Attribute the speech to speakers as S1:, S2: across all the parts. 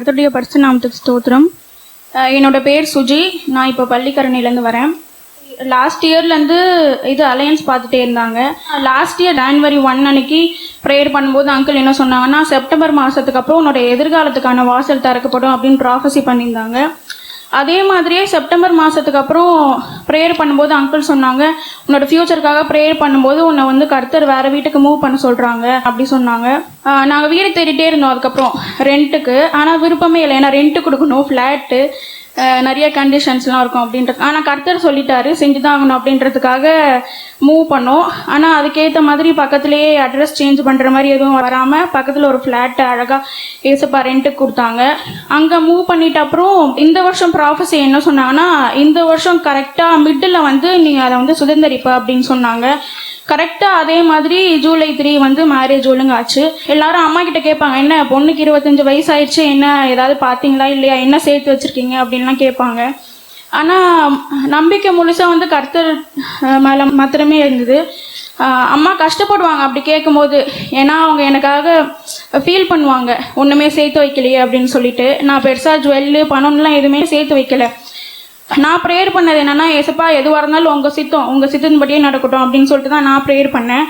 S1: கர்த்தருடைய பரிசு நாமத்துக்கு ஸ்தோத்திரம். என்னோட பேர் சுஜி. நான் இப்போ பள்ளிக்கரணிலேருந்து வரேன். லாஸ்ட் இயர்லேருந்து இது அலையன்ஸ் பார்த்துட்டே இருந்தாங்க. லாஸ்ட் இயர் ஜான்வரி ஒன் அன்னைக்கு ப்ரேயர் பண்ணும்போது அங்கிள் என்ன சொன்னாங்கன்னா செப்டம்பர் மாதத்துக்கு அப்புறம் உன்னோட எதிர்காலத்துக்கான வாசல் திறக்கப்படும் அப்படின்னு ப்ராஃபஸி பண்ணியிருந்தாங்க. அதே மாதிரியே செப்டம்பர் மாதத்துக்கு அப்புறம் ப்ரேயர் பண்ணும்போது அங்கிள் சொன்னாங்க உன்னோட ஃப்யூச்சருக்காக ப்ரேயர் பண்ணும்போது உன்னை வந்து கர்த்தர் வேறு வீட்டுக்கு மூவ் பண்ண சொல்கிறாங்க அப்படி சொன்னாங்க. நாங்கள் வீடு தேடிட்டே இருந்தோம் அதுக்கப்புறம் ரெண்ட்டுக்கு ஆனால் விருப்பமே இல்லை ஏன்னா ரெண்ட்டு கொடுக்கணும் ஃப்ளாட்டு நிறைய கண்டிஷன்ஸ்லாம் இருக்கும் அப்படின்றது ஆனால் கர்த்தர் சொல்லிட்டாரு செஞ்சு தான் ஆகணும் அப்படின்றதுக்காக மூவ் பண்ணோம். ஆனால் அதுக்கேற்ற மாதிரி பக்கத்துலேயே அட்ரஸ் சேஞ்ச் பண்ணுற மாதிரி எதுவும் வராமல் பக்கத்தில் ஒரு ஃப்ளாட்டை அழகாக ஏசப்பா ரெண்ட்டுக்கு கொடுத்தாங்க. அங்கே மூவ் பண்ணிட்ட அப்புறம் இந்த வருஷம் ப்ராஃபஸி என்ன சொன்னாங்கன்னா இந்த வருஷம் கரெக்டாக மிட்டில் வந்து நீ அதை வந்து சுதந்திரிப்ப அப்படின்னு சொன்னாங்க. கரெக்டாக அதே மாதிரி ஜூலை த்ரீ வந்து மேரேஜ் ஒழுங்காச்சு. எல்லாரும் அம்மா கிட்ட கேட்பாங்க என்ன பொண்ணுக்கு இருபத்தஞ்சு வயசு ஆயிடுச்சு என்ன ஏதாவது பார்த்தீங்களா இல்லையா என்ன சேர்த்து வச்சிருக்கீங்க? அப்படின்லாம் கேட்பாங்க. ஆனால் நம்பிக்கை முழுசாக வந்து கர்த்தர் மேலே மாத்திரமே இருந்தது. அம்மா கஷ்டப்படுவாங்க அப்படி கேட்கும்போது. ஏன்னா அவங்க எனக்காக ஃபீல் பண்ணுவாங்க. ஒன்றுமே சேர்த்து வைக்கலையே அப்படின்னு சொல்லிட்டு. நான் பெருசாக ஜுவல்லு பணம்லாம் எதுவுமே சேர்த்து வைக்கல. நான் ப்ரேயர் பண்ணது என்னென்னா ஏசப்பா எதுவாக இருந்தாலும் உங்கள் சித்தம் உங்கள் சித்தன்படியே நடக்கட்டும் அப்படின்னு சொல்லிட்டு தான் நான் ப்ரேயர் பண்ணேன்.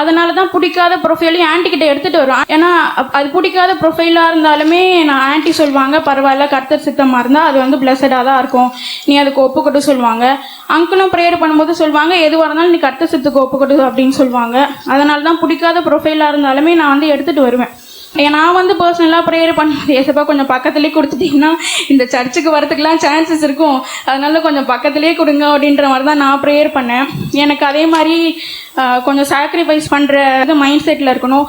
S1: அதனால தான் பிடிக்காத ப்ரொஃபைலையும் ஆன்ட்டி எடுத்துகிட்டு வருவேன். ஏன்னா அது பிடிக்காத ப்ரொஃபைலாக இருந்தாலுமே நான் ஆன்ட்டி சொல்லுவாங்க பரவாயில்ல கர்த்தர் சித்தமாக இருந்தால் அது வந்து பிளஸடாக தான் இருக்கும். நீ அதுக்கு ஒப்புக்கொட்டு சொல்லுவாங்க. அங்கிளும் ப்ரேயர் பண்ணும்போது சொல்லுவாங்க எதுவாக இருந்தாலும் நீ கர்த்தர் சித்துக்கு ஒப்புக்கொட்டு அப்படின்னு சொல்லுவாங்க. அதனால தான் பிடிக்காத ப்ரொஃபைலாக இருந்தாலுமே நான் வந்து எடுத்துகிட்டு வருவேன். நான் வந்து பர்சனலாக ப்ரேயர் பண்ணும்போது ஏசப்பா கொஞ்சம் பக்கத்துலேயே கொடுத்துட்டீங்கன்னா இந்த சர்ச்சுக்கு வரத்துக்குலாம் சான்சஸ் இருக்கும். அதனால கொஞ்சம் பக்கத்துலேயே கொடுங்க அப்படின்ற மாதிரி தான் நான் ப்ரேயர் பண்ணேன். எனக்கு அதே மாதிரி கொஞ்சம் சாக்ரிஃபைஸ் பண்ணுற இது மைண்ட் செட்டில் இருக்கணும்.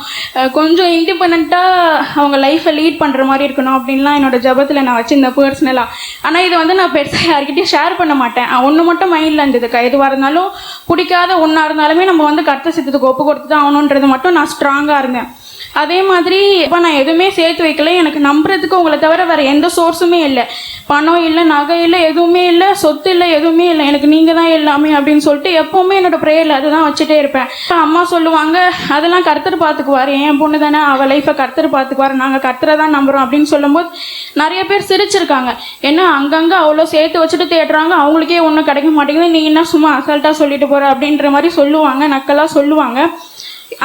S1: கொஞ்சம் இண்டிபெண்ட்டாக அவங்க லைஃப்பை லீட் பண்ணுற மாதிரி இருக்கணும் அப்படின்லாம் என்னோட ஜபத்தில் நான் வச்சுருந்தேன் பர்சனலாக ஆனால் இது வந்து நான் பெருசாக யார்கிட்டையும் ஷேர் பண்ண மாட்டேன். ஒன்று மட்டும் மைண்டில் இருந்ததுக்கா எதுவாக இருந்தாலும் பிடிக்காத ஒன்றா இருந்தாலுமே நம்ம வந்து கருத்து சித்தத்துக்கு ஒப்பு கொடுத்து தான் ஆகணுன்றது மட்டும் நான் ஸ்ட்ராங்காக இருந்தேன். அதே மாதிரி இப்போ நான் எதுவுமே சேர்த்து வைக்கல. எனக்கு நம்புறதுக்கு உங்களை தவிர வேற எந்த சோர்ஸுமே இல்லை. பணம் இல்லை நகை இல்லை எதுவுமே இல்லை சொத்து இல்லை எதுவுமே இல்லை. எனக்கு நீங்கள் தான் எல்லாமே அப்படின்னு சொல்லிட்டு எப்போவுமே என்னோட ப்ரேயரில் அதுதான் வச்சுட்டே இருப்பேன். அம்மா சொல்லுவாங்க அதெல்லாம் கர்த்தர் பார்த்துக்குவார் என் பொண்ணு தானே அவள் லைஃப்பை கர்த்தர் பார்த்துக்குவார் நாங்கள் கர்த்தரை தான் நம்புகிறோம் அப்படின்னு சொல்லும்போது நிறைய பேர் சிரிச்சிருக்காங்க. ஏன்னா அங்கங்கே அவ்வளோ சேர்த்து வச்சுட்டு தேடுறாங்க. அவங்களுக்கே ஒன்றும் கிடைக்க மாட்டேங்குது. நீ என்ன சும்மா அசால்ட்டாக சொல்லிட்டு போகிற அப்படின்ற மாதிரி சொல்லுவாங்க நக்கலாக சொல்லுவாங்க.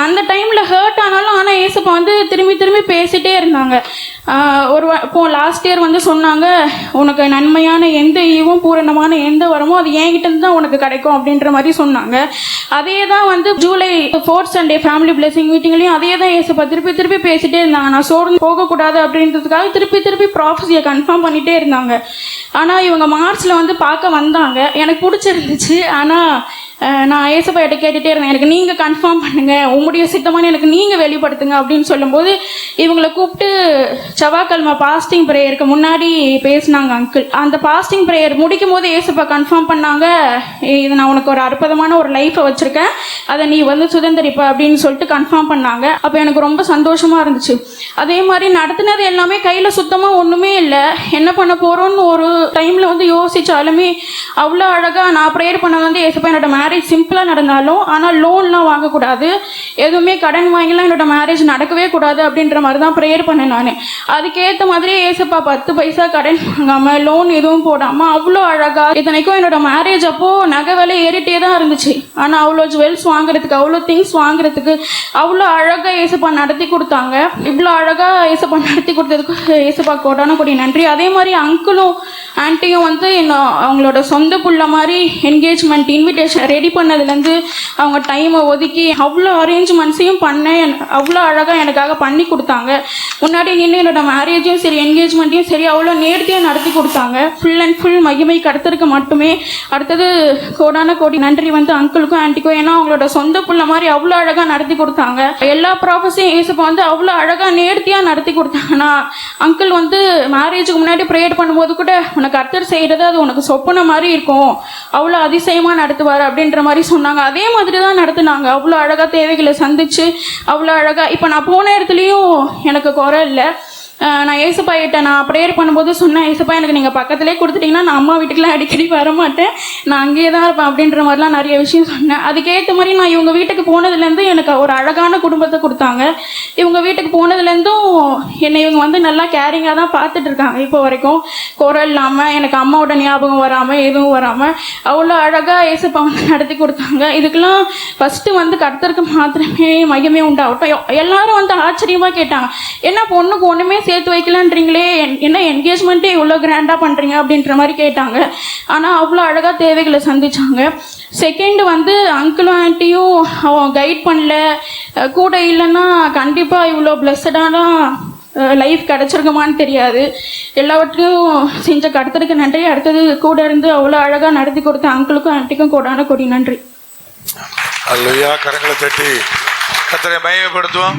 S1: அந்த டைமில் ஹர்ட் ஆனாலும் ஆனால் ஏசப்பா வந்து திரும்பி திரும்பி பேசிட்டே இருந்தாங்க. ஒரு இப்போ லாஸ்ட் இயர் வந்து சொன்னாங்க உனக்கு நன்மையான எந்த ஈவும் பூரணமான எந்த வரமோ அது என்கிட்டருந்து தான் உனக்கு கிடைக்கும் அப்படின்ற மாதிரி சொன்னாங்க. அதே தான் வந்து July fourth Sunday family blessing மீட்டிங்லேயும் அதே தான் ஏசப்பா திருப்பி திருப்பி பேசிட்டே இருந்தாங்க. நான் சோர்ந்து போகக்கூடாது அப்படின்றதுக்காக திருப்பி திருப்பி ப்ராஃபஸியை கன்ஃபார்ம் பண்ணிட்டே இருந்தாங்க. ஆனால் இவங்க மார்ச்சில் வந்து பார்க்க வந்தாங்க. எனக்கு பிடிச்சிருந்துச்சு. ஆனால் நான் ஏசப்பாட்ட கேட்டுகிட்டே இருந்தேன். எனக்கு நீங்கள் கன்ஃபார்ம் பண்ணுங்கள் உங்களுடைய சித்தமான எனக்கு நீங்கள் வெளிப்படுத்துங்க அப்படின்னு சொல்லும்போது இவங்களை கூப்பிட்டு செவ்வாய்க்கிழமை பாஸ்டிங் ப்ரேயருக்கு முன்னாடி பேசினாங்க அங்கிள் அந்த பாஸ்டிங் ப்ரேயர் முடிக்கும் போது ஏசப்பா கன்ஃபார்ம் பண்ணாங்க இது நான் உனக்கு ஒரு அற்புதமான ஒரு லைஃப்பை வச்சுருக்கேன். அதை நீ வந்து சுதந்திரிப்ப அப்படின்னு சொல்லிட்டு கன்ஃபார்ம் பண்ணாங்க. அப்போ எனக்கு ரொம்ப சந்தோஷமாக இருந்துச்சு. அதே மாதிரி நடத்தினது எல்லாமே கையில் சுத்தமாக ஒன்றுமே இல்லை. என்ன பண்ண போகிறோன்னு ஒரு டைமில் வந்து யோசிச்சாலுமே அவ்வளோ அழகாக நான் ப்ரேயர் பண்ண வந்து ஏசப்பா என்னோட மேரேஜ் மேரேஜ் சிம்பிளாக நடந்தாலும் ஆனால் லோன்லாம் வாங்கக்கூடாது. எதுவுமே கடன் வாங்கிலாம் என்னோட மேரேஜ் நடக்கவே கூடாது அப்படின்ற மாதிரி தான் ப்ரேயர் பண்ணேன் நான். அதுக்கேற்ற மாதிரி ஏசப்பா பத்து பைசா கடன் வாங்காமல் லோன் எதுவும் போடாமல் அவ்வளோ அழகாக இத்தனைக்கும் என்னோட மேரேஜ் அப்போது நகை விலை ஏறிட்டே தான் இருந்துச்சு. ஆனால் அவ்வளோ ஜுவல்ஸ் வாங்குறதுக்கு அவ்வளோ திங்ஸ் வாங்குறதுக்கு அவ்வளோ அழகாக ஏசப்பா நடத்தி கொடுத்தாங்க. இவ்வளோ அழகாக ஏசப்பா நடத்தி கொடுத்ததுக்கு ஏசப்பா கோடான கொடி நன்றி. அதே மாதிரி அங்கிளும் ஆன்ட்டியும் வந்து என்ன அவங்களோட சொந்த புள்ள மாதிரி என்கேஜ்மெண்ட் இன்விடேஷன் ரெடி பண்ணதுலேருந்து அவங்க டைமை ஒதுக்கி அவ்வளோ அரேஞ்ச்மெண்ட்ஸையும் பண்ணேன். அவ்வளோ அழகாக எனக்காக பண்ணி கொடுத்தாங்க. முன்னாடி நின்று என்னோட மேரேஜையும் சரி என்கேஜ்மெண்ட்டையும் சரி அவ்வளோ நேர்த்தியாக நடத்தி கொடுத்தாங்க. ஃபுல் அண்ட் ஃபுல் மகிமை கடத்திற்கு மட்டுமே. அடுத்தது கோடான கோடி நன்றி வந்து அங்கிளுக்கும் ஆண்டிக்கும் ஏன்னா அவங்களோட சொந்த புள்ள மாதிரி அவ்வளோ அழகாக நடத்தி கொடுத்தாங்க. எல்லா ப்ராஃபஸையும் ஏசப்பா வந்து அவ்வளோ அழகாக நேர்த்தியாக நடத்தி கொடுத்தாங்கன்னா அங்கிள் வந்து மேரேஜுக்கு முன்னாடி ப்ரேயர் பண்ணும்போது கூட உனக்கு அர்த்தர் செய்கிறது அது உனக்கு சொப்பன மாதிரி இருக்கும். அவ்வளோ அதிசயமாக நடத்துவார் அப்படின்ற மாதிரி சொன்னாங்க. அதே மாதிரி தான் நடத்துனாங்க. அவ்வளோ அழகாக தேவைகளை சந்தித்து அவ்வளோ அழகாக இப்போ நான் போன இடத்துலையும் எனக்கு குறை இல்லை. நான் ஏசப்பா கிட்ட நான் ப்ரேயர் பண்ணும்போது சொன்னேன் ஏசப்பா எனக்கு நீங்கள் பக்கத்துலேயே கொடுத்துட்டீங்கன்னா நான் அம்மா வீட்டுக்குலாம் அடிக்கடி வர மாட்டேன் நான் அங்கேயே தான் இருப்பேன் அப்படின்ற மாதிரிலாம் நிறைய விஷயம் சொன்னேன். அதுக்கேற்ற மாதிரி நான் இவங்க வீட்டுக்கு போனதுலேருந்து எனக்கு ஒரு அழகான குடும்பத்தை கொடுத்தாங்க. இவங்க வீட்டுக்கு போனதுலேருந்தும் என்னை இவங்க வந்து நல்லா கேரிங்காக தான் பார்த்துட்டு இருக்காங்க இப்போ வரைக்கும். குறை இல்லாமல் எனக்கு அம்மாவோட ஞாபகம் வராமல் எதுவும் வராமல் அவ்வளோ அழகாக ஏசப்பா வந்து நடத்தி கொடுத்தாங்க. இதுக்கெல்லாம் ஃபஸ்ட்டு வந்து கடத்தருக்கு மாத்திரமே மையமே உண்டாகட்டும். எல்லாரும் வந்து ஆச்சரியமாக கேட்டாங்க. என்ன பொண்ணுக்கு ஒன்றுமே சேர்த்து வைக்கலன்றீங்களே என்ன என்கேஜ்மெண்ட்டே இவ்வளோ கிராண்டாக பண்ணுறீங்க அப்படின்ற மாதிரி கேட்டாங்க. ஆனால் அவ்வளோ அழகாக தேவைகளை சந்திச்சாங்க. செகண்ட் வந்து அங்கிளும் ஆண்டியும் அவன் கைட் பண்ணல. கூட இல்லைன்னா கண்டிப்பாக இவ்வளோ பிளஸ்ஸடான லைஃப் கிடச்சிருக்குமான்னு தெரியாது. எல்லாவற்றையும் செஞ்ச கருத்தருக்கு நன்றி. அடுத்தது கூட இருந்து அவ்வளோ அழகாக நடத்தி கொடுத்த அங்கிளுக்கும் ஆண்டிக்கும் கூடான கொடி நன்றி.
S2: அல்லையா கரங்களை தட்டி கத்தரை மையப்படுத்துவோம்